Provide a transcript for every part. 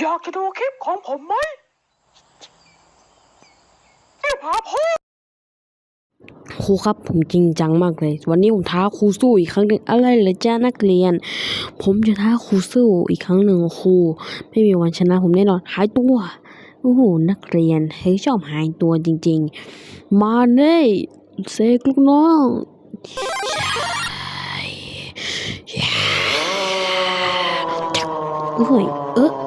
อยากจะดูคลิปของผมไหมรีบหาพ่อครูครับผมจริงจังมากเลย วันนี้ผมท้าครูสู้อีกครั้งหนึ่งอะไรเหรอจ้านักเรียน ผมจะท้าครูสู้อีกครั้งหนึ่งครู ไม่มีวันชนะผมแน่นอนหายตัวโอ้โหนักเรียนเฮ้ยชอบหายตัวจริง ๆ มาเน่เซกลูกน้องโอ้ยเออ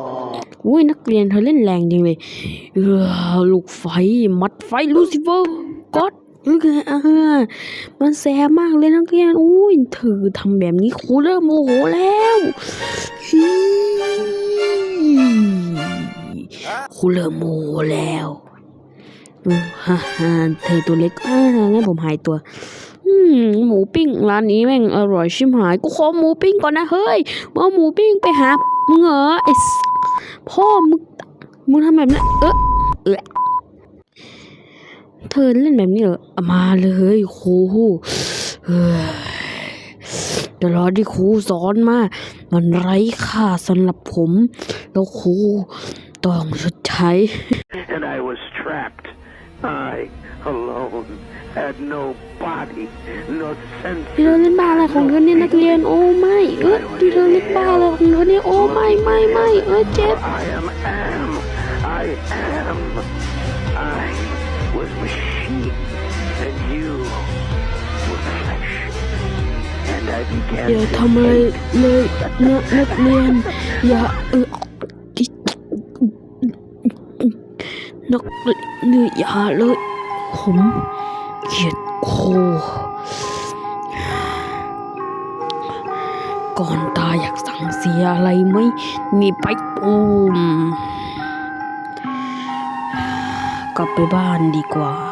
อุ้ยนักเรียนเธอเล่นแรงจริงเลยลูกไฟมัดไฟลูซิเฟอร์ก็อดนี่คืออ่ามันแสบมากเลยนักเรียนอุ้ยเธอทำแบบนี้ครูเริ่มโมโหแล้วครูเริ่มโมโหแล้วฮ่าฮ่าเธอตัวเล็กอ่างั้นผมหายตัวหมูปิ้งร้านนี้แม่งอร่อยชิมหาย กูขอหมูปิ้งก่อนนะเฮ้ยมาหมูปิ้งไปหามึงเหรอไอ พ่อมึงมึงทำแบบนั้นเออเออเธอเล่นแบบนี้เหรอมาเลยครูเฮ้ยเดี๋ยวรอที่ครูสอนมา มันไร้ค่าสำหรับผม แล้วครูต้องชดใช้ and I was trapped. I, alone, had no body, no sense. ที่เธอเล่นบ้าอะไรของเธอเนี่ยนักเรียนโอ้ไม่เออที่เธอเล่นบ้าอะไรของเธอเนี่ยโอ้ไม่ไม่ไม่เออเจ็บ I am am. I am. I was machine, and you were flesh. And I began อย่า to ทำอะไร hate เลยนะนักเรียนอย่าเออ นักเรียนอยาเลย ผมเกียดคก่อนตายอยากสั่งเสียอะไรไหมนี่ไปตูม กลับไปบ้านดีกว่า